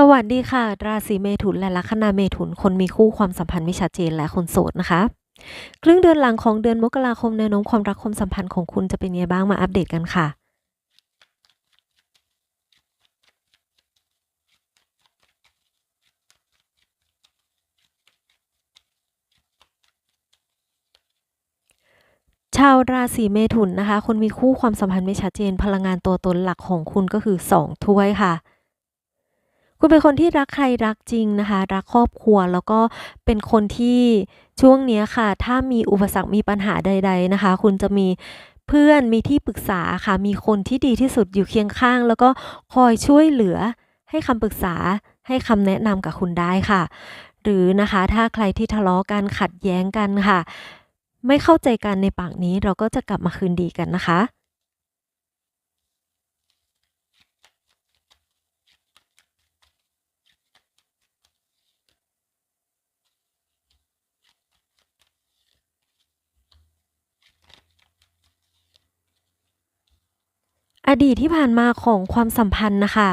สวัสดีค่ะ ราศีเมถุนและลัคนาเมถุน คนมีคู่ความสัมพันธ์ไม่ชัดเจนและคนโสดนะคะ ครึ่งเดือนหลังของเดือนมกราคมแนวโน้มความรักความสัมพันธ์ของคุณจะเป็นยังไงบ้างมาอัปเดตกันค่ะ ชาวราศีเมถุนนะคะ คนมีคู่ความสัมพันธ์ไม่ชัดเจน พลังงานตัวตนหลักของคุณก็คือ 2 ถ้วยค่ะ คุณเป็นคนที่รักใครรักจริงนะคะ รักครอบครัวแล้วก็เป็นคนที่ช่วงนี้ค่ะ ถ้ามีอุปสรรคมีปัญหาใด ๆนะคะ คุณจะมีเพื่อนมีที่ปรึกษาค่ะ มีคนที่ดีที่สุดอยู่เคียงข้าง แล้วก็คอยช่วยเหลือให้คำปรึกษาให้คำแนะนำกับคุณได้ค่ะ หรือนะคะถ้าใครที่ทะเลาะกันขัดแย้งกันค่ะ ไม่เข้าใจกันในปากนี้เราก็จะกลับมาคืนดีกันนะคะ ดีตที่ผ่านมาของความสัมพันธ์นะคะ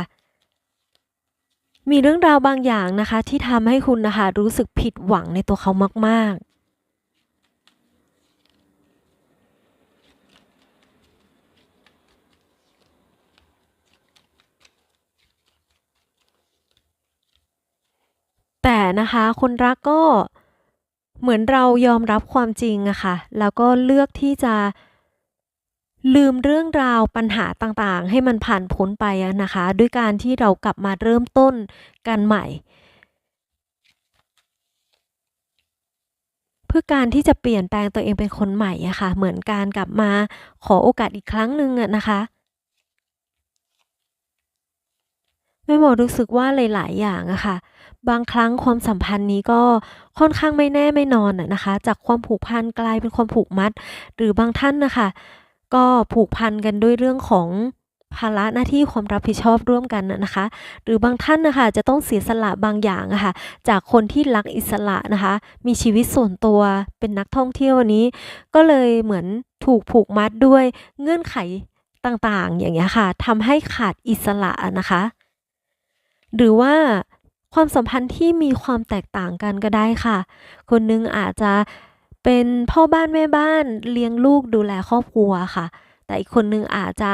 มีเรื่องราวบางอย่างนะคะ ที่ทำให้คุณนะคะ รู้สึกผิดหวังในตัวเขามากๆแต่นะคะคนรักก็เหมือนเรายอมรับความจริงอะค่ะ แล้วก็เลือกที่จะ ลืมเรื่องราวปัญหาต่างๆ ให้มันผ่านพ้นไปอะนะคะ ด้วยการที่เรากลับมาเริ่มต้นกันใหม่ เพื่อการที่จะเปลี่ยนแปลงตัวเองเป็นคนใหม่อะค่ะ เหมือนการกลับมาขอโอกาสอีกครั้งหนึ่งอะนะคะแม่หมอรู้สึกว่าหลาย ๆ อย่างอะค่ะ บางครั้งความสัมพันธ์นี้ก็ค่อนข้างไม่แน่ไม่นอนอะนะคะ จากความผูกพันกลายเป็นความผูกมัด หรือบางท่านนะคะ ก็ผูกพันกันด้วยเรื่องของภาระหน้าที่ความรับผิดชอบร่วมกันนะคะ หรือบางท่านนะคะจะต้องเสียสละบางอย่างะค่ะจากคนที่รักอิสระนะคะ มีชีวิตส่วนตัวเป็นนักท่องเที่ยวอันนี้ ก็เลยเหมือนถูกผูกมัดด้วยเงื่อนไขต่างๆ อย่างเงี้ยค่ะทำให้ขาดอิสระอะนะคะ หรือว่าความสัมพันธ์ที่มีความแตกต่างกันก็ได้ค่ะ คนหนึ่งอาจจะ เป็นพ่อบ้านแม่บ้านเลี้ยงลูกดูแลครอบครัวค่ะ แต่อีกคนหนึ่งอาจจะ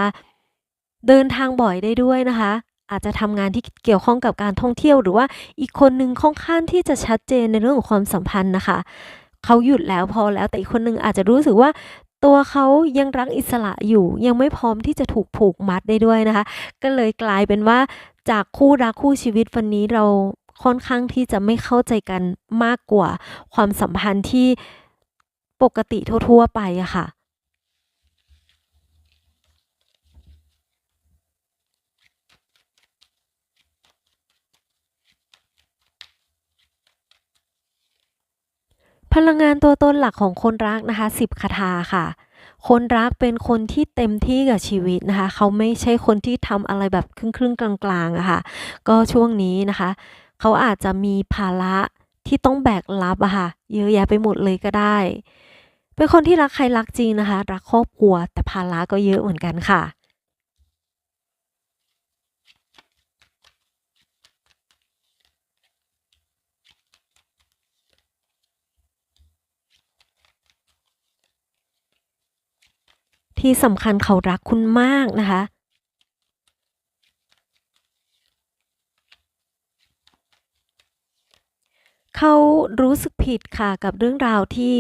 เดินทางบ่อยได้ด้วยนะคะ อาจจะทำงานที่เกี่ยวข้องกับการท่องเที่ยว หรือว่าอีกคนหนึ่งค่อนข้างที่จะชัดเจนในเรื่องของความสัมพันธ์นะคะเขาหยุดแล้วพอแล้วแต่อีกคนหนึ่งอาจจะรู้สึกว่าตัวเขายังรักอิสระอยู่ ยังไม่พร้อมที่จะถูกผูกมัดได้ด้วยนะคะ ก็เลยกลายเป็นว่าจากคู่รักคู่ชีวิตวันนี้เราค่อนข้างที่จะไม่เข้าใจกันมากกว่า ความสัมพันธ์ที่ ปกติทั่วๆไปอะค่ะ พลังงานตัวตนหลักของคนรักนะคะ10คาถาค่ะคนรักเป็นคนที่เต็มที่กับชีวิตนะคะ เขาไม่ใช่คนที่ทำอะไรแบบครึ่งๆกลางๆอะค่ะ ก็ช่วงนี้นะคะ เขาอาจจะมีภาระที่ต้องแบกรับอะค่ะ เยอะแยะไปหมดเลยก็ได้ เป็นคนที่รักใครรักจริงนะคะ รักครอบครัวแต่ภาระก็เยอะเหมือนกันค่ะที่สำคัญเขารักคุณมากนะคะ เขารู้สึกผิดค่ะกับเรื่องราวที่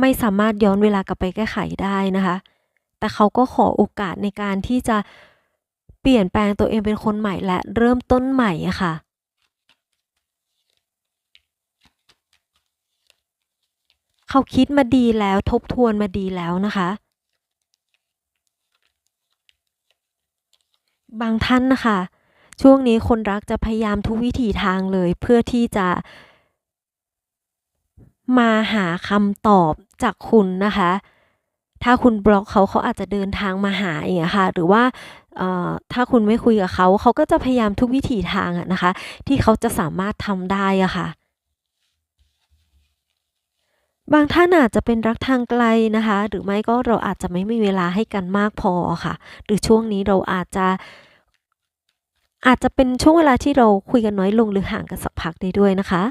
ไม่สามารถย้อนเวลากลับไปแก้ไขได้นะคะ แต่เขาก็ขอโอกาสในการที่จะเปลี่ยนแปลงตัวเองเป็นคนใหม่และเริ่มต้นใหม่ะค่ะ เขาคิดมาดีแล้วทบทวนมาดีแล้วนะคะ บางท่านนะคะ ช่วงนี้คนรักจะพยายามทุกวิถีทางเลยเพื่อที่จะ มาหาคำตอบจากคุณนะคะ ถ้าคุณบล็อกเขาเขาอาจจะเดินทางมาหาอย่างเงี้ยค่ะ หรือว่าถ้าคุณไม่คุยกับเขาเขาก็จะพยายามทุกวิถีทางอะนะคะ ที่เขาจะสามารถทำได้อะค่ะ บางท่านอาจจะเป็นรักทางไกลนะคะ หรือไม่ก็เราอาจจะไม่มีเวลาให้กันมากพอค่ะ หรือช่วงนี้เราอาจจะอาจจะเป็นช่วงเวลาที่เราคุยกันน้อยลงหรือห่างกันสักพักได้ด้วยนะคะ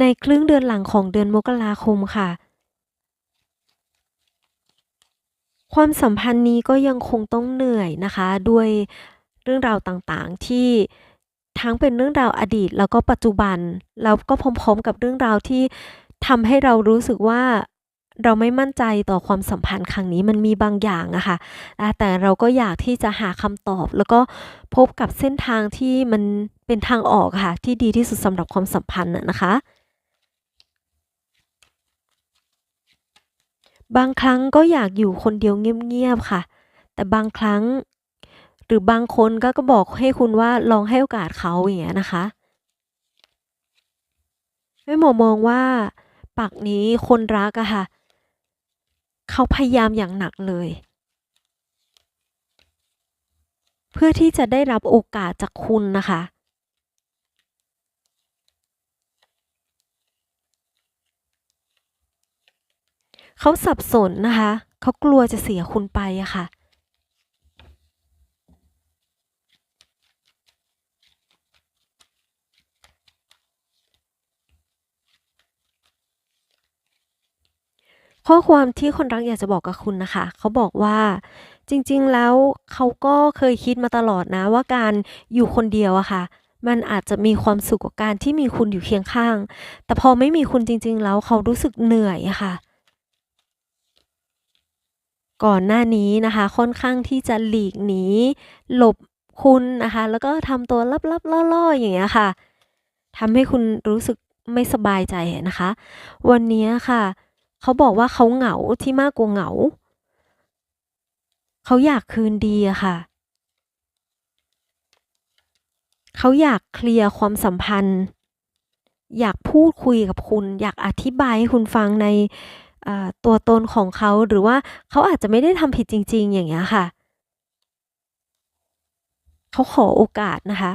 ในครึ่งเดือนหลังของเดือนมกราคมค่ะ ความสัมพันธ์นี้ก็ยังคงต้องเหนื่อยนะคะ ด้วยเรื่องราวต่างๆที่ทั้งเป็นเรื่องราวอดีตแล้วก็ปัจจุบัน แล้วก็พร้อมๆกับเรื่องราวที่ทำให้เรารู้สึกว่าเราไม่มั่นใจต่อความสัมพันธ์ครั้งนี้มันมีบางอย่างอะค่ะอ่าแต่เราก็อยากที่จะหาคำตอบ แล้วก็พบกับเส้นทางที่มันเป็นทางออกค่ะ ที่ดีที่สุดสำหรับความสัมพันธ์น่ะนะคะ บางครั้งก็อยากอยู่คนเดียวเงียบๆค่ะ แต่บางครั้ง หรือบางคนก็ก็บอกให้คุณว่าลองให้โอกาสเขาอย่างเงี้ยนะคะแม่หมอมองว่าปักนี้คนรักอะค่ะ เขาพยายามอย่างหนักเลย เพื่อที่จะได้รับโอกาสจากคุณนะคะ เขาสับสนนะคะ เขากลัวจะเสียคุณไปอะค่ะ ข้อความที่คนรักอยากจะบอกกับคุณนะคะ เขาบอกว่าจริงๆแล้วเขาก็เคยคิดมาตลอดนะว่าการอยู่คนเดียวอะค่ะ มันอาจจะมีความสุขกว่าการที่มีคุณอยู่เคียงข้าง แต่พอไม่มีคุณจริง ๆ แล้วเขารู้สึกเหนื่อยอะค่ะ ก่อนหน้านี้นะคะ ค่อนข้างที่จะหลีกหนีหลบคุณนะคะ แล้วก็ทำตัวลับๆล่อๆ อย่างเงี้ยค่ะทำให้คุณรู้สึกไม่สบายใจนะคะ วันนี้ค่ะ เขาบอกว่าเขาเหงาที่มากกว่าเหงา เขาอยากคืนดีอะค่ะ เขาอยากเคลียร์ความสัมพันธ์ อยากพูดคุยกับคุณ อยากอธิบายให้คุณฟังใน ตัวตนของเขาหรือว่าเขาอาจจะไม่ได้ทำผิดจริง ๆ อย่างเงี้ยค่ะ เขาขอโอกาสนะคะ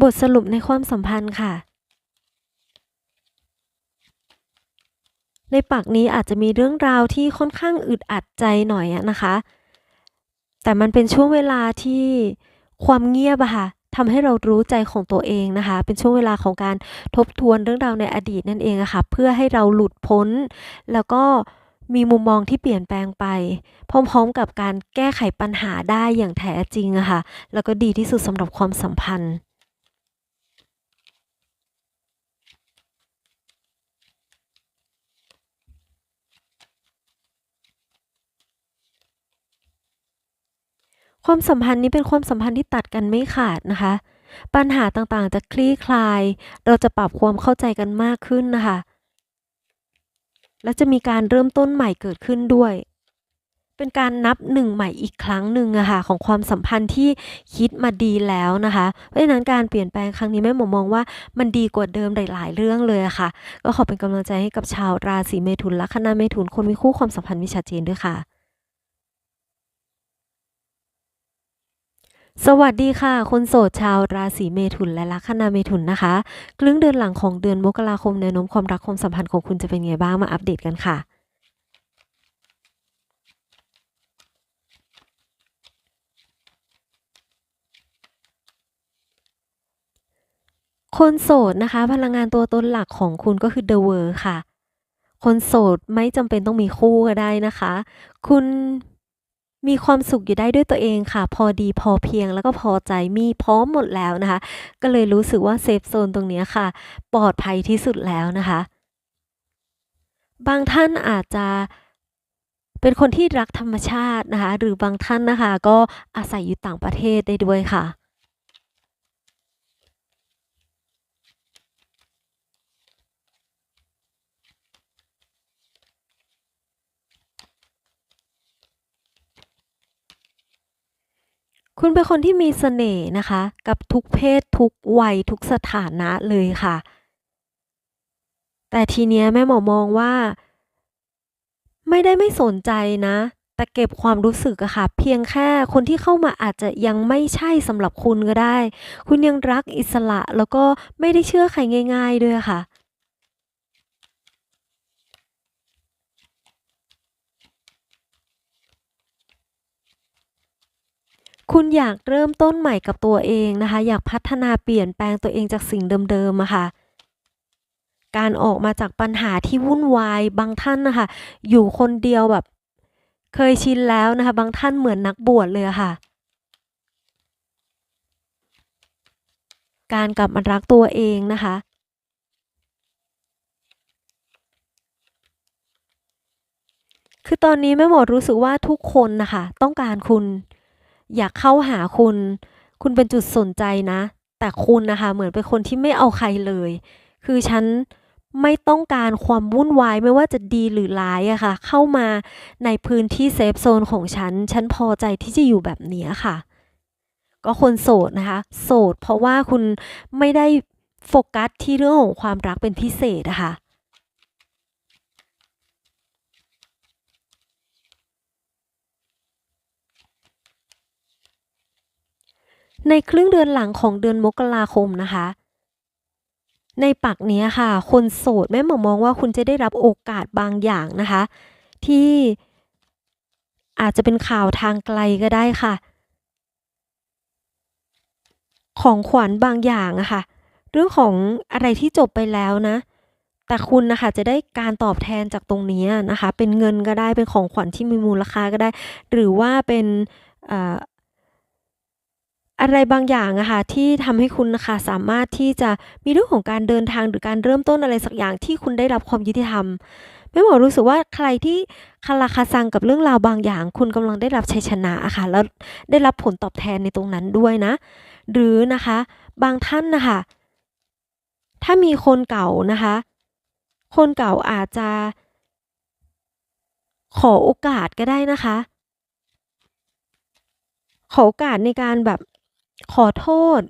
บทสรุปในความสัมพันธ์ค่ะ ในปากนี้อาจจะมีเรื่องราวที่ค่อนข้างอึดอัดใจหน่อยอะนะคะ แต่มันเป็นช่วงเวลาที่ ความเงียบอะค่ะทำให้เรารู้ใจของตัวเองนะคะ เป็นช่วงเวลาของการทบทวนเรื่องราวในอดีตนั่นเองอะค่ะ เพื่อให้เราหลุดพ้น แล้วก็มีมุมมองที่เปลี่ยนแปลงไป พร้อมๆกับการแก้ไขปัญหาได้อย่างแท้จริงอะค่ะ แล้วก็ดีที่สุดสำหรับความสัมพันธ์ ความสัมพันธ์นี้เป็นความสัมพันธ์ที่ตัดกันไม่ขาดนะคะ ปัญหาต่างๆจะคลี่คลาย เราจะปรับความเข้าใจกันมากขึ้นนะคะ และจะมีการเริ่มต้นใหม่เกิดขึ้นด้วย เป็นการนับหนึ่งใหม่อีกครั้งหนึ่งอะค่ะของความสัมพันธ์ที่คิดมาดีแล้วนะคะ เพราะฉะนั้นการเปลี่ยนแปลงครั้งนี้แม่หมอมองว่ามันดีกว่าเดิมหลาย ๆ เรื่องเลยอะค่ะ ก็ขอเป็นกำลังใจให้กับชาวราศีเมถุนลัคนาเมถุนคนมีคู่ความสัมพันธ์ม่ชัดเจนด้วยค่ะ สวัสดีค่ะ คนโสดชาวราศีเมถุนและลัคนาเมถุนนะคะครึ่งเดือนหลังของเดือนมกราคมแนวโน้มความรักความสัมพันธ์ของคุณจะเป็นไงบ้างมาอัปเดตกันค่ะ คนโสดนะคะ พลังงานตัวตนหลักของคุณก็คือ The World ค่ะ คนโสดไม่จำเป็นต้องมีคู่ก็ได้นะคะ คุณ มีความสุขอยู่ได้ด้วยตัวเองค่ะ พอดีพอเพียงแล้วก็พอใจมีพร้อมหมดแล้วนะคะ ก็เลยรู้สึกว่าเซฟโซนตรงนี้ค่ะ ปลอดภัยที่สุดแล้วนะคะ บางท่านอาจจะเป็นคนที่รักธรรมชาตินะคะ หรือบางท่านนะคะ ก็อาศัยอยู่ต่างประเทศได้ด้วยค่ะ คุณเป็นคนที่มีเสน่ห์นะคะ กับทุกเพศทุกวัยทุกสถานะเลยค่ะ แต่ทีเนี้ยแม่หมอมองว่า ไม่ได้ไม่สนใจนะ แต่เก็บความรู้สึกอะค่ะ เพียงแค่คนที่เข้ามาอาจจะยังไม่ใช่สำหรับคุณก็ได้ คุณยังรักอิสระแล้วก็ไม่ได้เชื่อใครง่าย ๆด้วยค่ะ คุณอยากเริ่มต้นใหม่กับตัวเองนะคะ อยากพัฒนาเปลี่ยนแปลงตัวเองจากสิ่งเดิมๆอะค่ะ การออกมาจากปัญหาที่วุ่นวายบางท่านนะคะ อยู่คนเดียวแบบ เคยชินแล้วนะคะ บางท่านเหมือนนักบวชเลยะค่ะ การกลับมารักตัวเองนะคะคือตอนนี้แม่หมดรู้สึกว่าทุกคนนะคะ ต้องการคุณ อยากเข้าหาคุณ คุณเป็นจุดสนใจนะ แต่คุณนะคะเหมือนเป็นคนที่ไม่เอาใครเลย คือฉันไม่ต้องการความวุ่นวายไม่ว่าจะดีหรือร้ายอะค่ะ เข้ามาในพื้นที่เซฟโซนของฉัน ฉันพอใจที่จะอยู่แบบนี้ค่ะ ก็คนโสดนะคะ โสดเพราะว่าคุณไม่ได้โฟกัสที่เรื่องของความรักเป็นพิเศษอะค่ะ ในครึ่งเดือนหลังของเดือนมกราคมนะคะ ในปักนี้ค่ะ คนโสดแม่หมอมองว่าคุณจะได้รับโอกาสบางอย่างนะคะ ที่อาจจะเป็นข่าวทางไกลก็ได้ค่ะ ของขวัญบางอย่างอะค่ะ เรื่องของอะไรที่จบไปแล้วนะ แต่คุณนะคะจะได้การตอบแทนจากตรงนี้นะคะ เป็นเงินก็ได้เป็นของขวัญที่มีมูลค่าก็ได้ หรือว่าเป็น อะไรบางอย่างอะค่ะที่ทำให้คุณนะคะสามารถที่จะมีเรื่องของการเดินทางหรือการเริ่มต้นอะไรสักอย่างที่คุณได้รับความยุติธรรมแม่หมวกรู้สึกว่าใครที่คาราคาซังกับเรื่องราวบางอย่าง คุณกำลังได้รับชัยชนะอะค่ะแล้วได้รับผลตอบแทนในตรงนั้นด้วยนะ หรือนะคะบางท่านนะคะถ้ามีคนเก่านะคะ คนเก่าอาจจะขอโอกาสก็ได้นะคะ ขอโอกาสในการแบบ ขอโทษ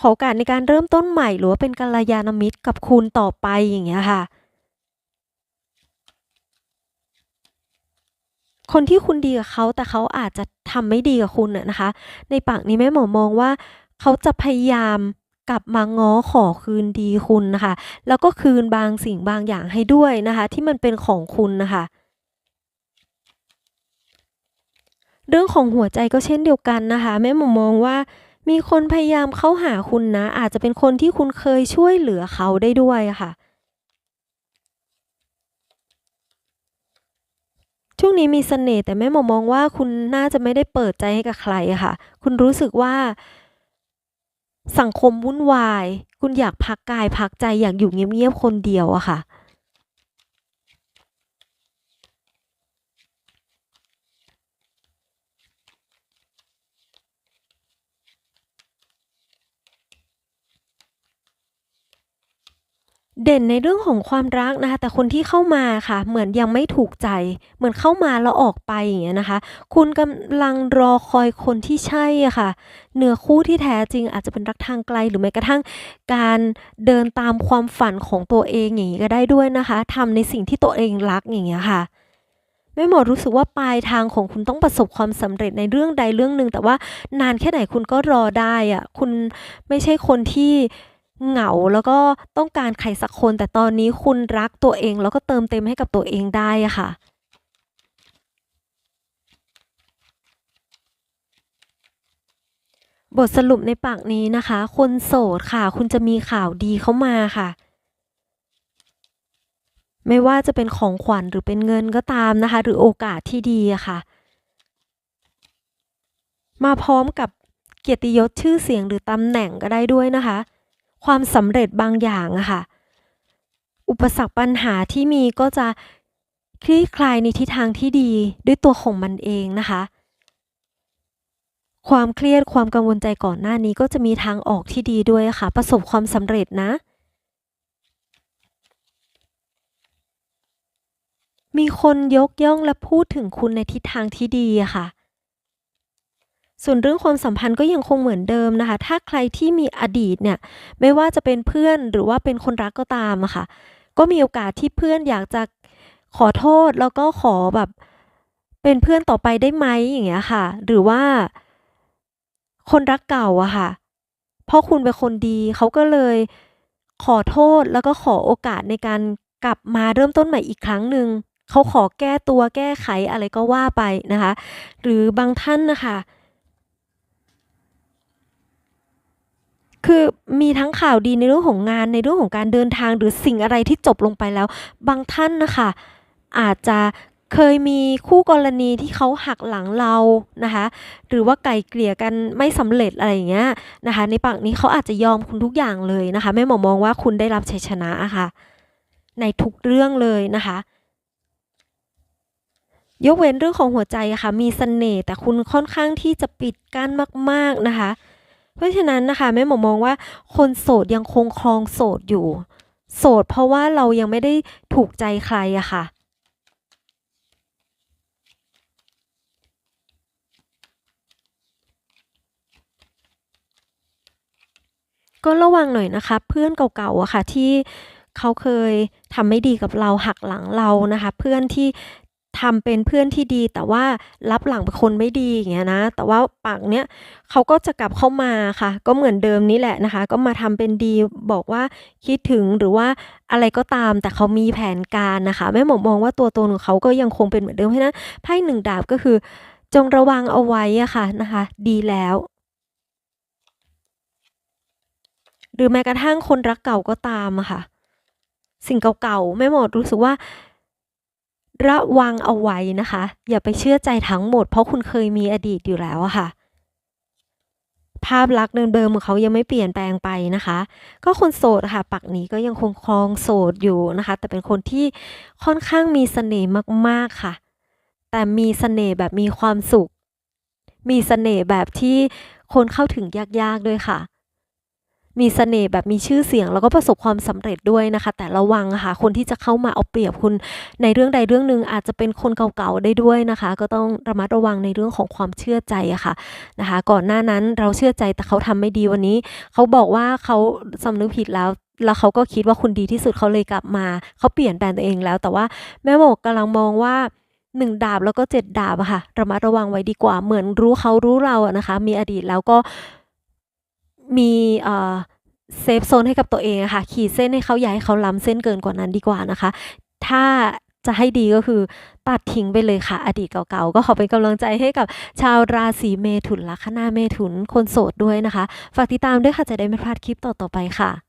ขอโอกาสในการเริ่มต้นใหม่หรือว่าเป็นกัลยาณมิตรกับคุณต่อไปอย่างเงี้ยค่ะ คนที่คุณดีกับเขาแต่เขาอาจจะทำไม่ดีกับคุณอะนะคะ ในปากนี้แม่หมอมองว่า เขาจะพยายามกลับมาง้อขอคืนดีคุณนะค่ะแล้วก็คืนบางสิ่งบางอย่างให้ด้วยนะคะ ที่มันเป็นของคุณนะคะ เรื่องของหัวใจก็เช่นเดียวกันนะคะ แม่หมวกมองว่า มีคนพยายามเข้าหาคุณนะ อาจจะเป็นคนที่คุณเคยช่วยเหลือเขาได้ด้วยค่ะ ช่วงนี้มีเสน่ห์แต่แม่หมวกมองว่าคุณน่าจะไม่ได้เปิดใจให้กับใครค่ะ คุณรู้สึกว่าสังคมวุ่นวาย คุณอยากพักกายพักใจอยากอยู่เงียบๆคนเดียวอะค่ะ เด่นในเรื่องของความรักนะคะแต่คนที่เข้ามาค่ะ เหมือนยังไม่ถูกใจ เหมือนเข้ามาแล้วออกไปอย่างเงี้ยนะคะ คุณกำลังรอคอยคนที่ใช่อะค่ะเนื้อคู่ที่แท้จริงอาจจะเป็นรักทางไกล หรือแม้กระทั่งการเดินตามความฝันของตัวเองอย่างงี้ก็ได้ด้วยนะคะทำในสิ่งที่ตัวเองรักอย่างเงี้ยค่ะแม่หมวกรู้สึกว่าปลายทางของคุณต้องประสบความสำเร็จในเรื่องใดเรื่องหนึ่งแต่ว่านานแค่ไหนคุณก็รอได้อะคุณไม่ใช่คนที่ เหงาแล้วก็ต้องการใครสักคน แต่ตอนนี้คุณรักตัวเอง แล้วก็เติมเต็มให้กับตัวเองได้ค่ะบทสรุปในปากนี้นะคะ คนโสดค่ะ คุณจะมีข่าวดีเข้ามาค่ะ ไม่ว่าจะเป็นของขวัญหรือเป็นเงินก็ตามนะคะ หรือโอกาสที่ดีค่ะ มาพร้อมกับเกียรติยศชื่อเสียงหรือตำแหน่งก็ได้ด้วยนะคะ ความสำเร็จบางอย่างอะค่ะ อุปสรรคปัญหาที่มีก็จะคลี่คลายในทิศทางที่ดีด้วยตัวของมันเองนะคะ ความเครียดความกังวลใจก่อนหน้านี้ก็จะมีทางออกที่ดีด้วยค่ะ ประสบความสำเร็จนะ มีคนยกย่องและพูดถึงคุณในทิศทางที่ดีค่ะ ส่วนเรื่องความสัมพันธ์ก็ยังคงเหมือนเดิมนะคะ ถ้าใครที่มีอดีตเนี่ยไม่ว่าจะเป็นเพื่อนหรือว่าเป็นคนรักก็ตามอะค่ะ ก็มีโอกาสที่เพื่อนอยากจะขอโทษแล้วก็ขอแบบเป็นเพื่อนต่อไปได้ไหมอย่างเงี้ยค่ะ หรือว่าคนรักเก่าอะค่ะ เพราะคุณเป็นคนดีเขาก็เลยขอโทษแล้วก็ขอโอกาสในการกลับมาเริ่มต้นใหม่อีกครั้งหนึ่งเขาขอแก้ตัวแก้ไขอะไรก็ว่าไปนะคะ หรือบางท่านนะคะ คือมีทั้งข่าวดีในเรื่องของงานในเรื่องของการเดินทางหรือสิ่งอะไรที่จบลงไปแล้ว บางท่านนะคะอาจจะเคยมีคู่กรณีที่เขาหักหลังเรานะคะ หรือว่าไกลเกลี่ยกันไม่สำเร็จอะไรอย่างเงี้ยนะคะ ในฝั่งนี้เขาอาจจะยอมคุณทุกอย่างเลยนะคะแม่หมอมองว่าคุณได้รับชัยชนะะค่ะ ในทุกเรื่องเลยนะคะ ยกเว้นเรื่องของหัวใจะค่ะมีเสน่ห์แต่คุณค่อนข้างที่จะปิดกั้นมาก ๆนะคะ เพราะฉะนั้นนะคะแม่หมอมองว่าคนโสดยังคงครองโสดอยู่ โสดเพราะว่าเรายังไม่ได้ถูกใจใครอะค่ะก็ระวังหน่อยนะคะ เพื่อนเก่าๆอะค่ะที่เขาเคยทำไม่ดีกับเราหักหลังเรานะคะ เพื่อนที่ ทำเป็นเพื่อนที่ดี แต่ว่ารับหลังเป็นคนไม่ดีอย่างเงี้ยนะ แต่ว่าปากเนี้ยเขาก็จะกลับเข้ามาค่ะ ก็เหมือนเดิมนี่แหละนะคะ ก็มาทำเป็นดีบอกว่าคิดถึงหรือว่าอะไรก็ตามแต่เขามีแผนการนะคะแม่หมอมองว่าตัวตนของเขาก็ยังคงเป็นเหมือนเดิมเพราะฉะนั้นไพ่หนึ่งดาบก็คือ จงระวังเอาไว้อะค่ะนะคะ ดีแล้วหรือแม้กระทั่งคนรักเก่าก็ตามอะค่ะ สิ่งเก่าๆแม่หมอรู้สึกว่า ระวังเอาไว้นะคะ อย่าไปเชื่อใจทั้งหมด เพราะคุณเคยมีอดีตอยู่แล้วอะค่ะ ภาพลักษณ์เดิมๆของเขายังไม่เปลี่ยนแปลงไปนะคะ ก็คนโสดค่ะ ปักนี้ก็ยังคงครองโสดอยู่นะคะ แต่เป็นคนที่ค่อนข้างมีเสน่ห์มากๆค่ะ แต่มีเสน่ห์แบบมีความสุข มีเสน่ห์แบบที่คนเข้าถึงยากๆด้วยค่ะ มีเสน่ห์แบบมีชื่อเสียง แล้วก็ประสบความสำเร็จด้วยนะคะ แต่ระวังค่ะคนที่จะเข้ามาเอาเปรียบคุณในเรื่องใดเรื่องหนึ่งอาจจะเป็นคนเก่าๆได้ด้วยนะคะ ก็ต้องระมัดระวังในเรื่องของความเชื่อใจอะค่ะนะคะ ก่อนหน้านั้นเราเชื่อใจแต่เขาทำไม่ดีวันนี้ เขาบอกว่าเขาสำนึกผิดแล้วแล้วเขาก็คิดว่าคุณดีที่สุดเขาเลยกลับมา เขาเปลี่ยนแปลงตัวเองแล้ว แต่ว่าแม่หมอกกำลังมองว่าหนึ่งดาบแล้วก็เจ็ดดาบอะค่ะระมัดระวังไว้ดีกว่าเหมือนรู้เขารู้เราอะนะคะ มีอดีตแล้วก็ มีเอ่อเซฟโซนให้กับตัวเองค่ะ ขีดเส้นให้เขาอย่าให้เขาล้ำเส้นเกินกว่านั้นดีกว่านะคะ ถ้าจะให้ดีก็คือตัดทิ้งไปเลยค่ะ อดีตเก่าๆ ก็ขอเป็นกำลังใจให้กับชาวราศีเมถุนลัคนาเมถุนคนโสดด้วยนะคะ ฝากติดตามด้วยค่ะจะได้ไม่พลาดคลิปต่อๆไปค่ะ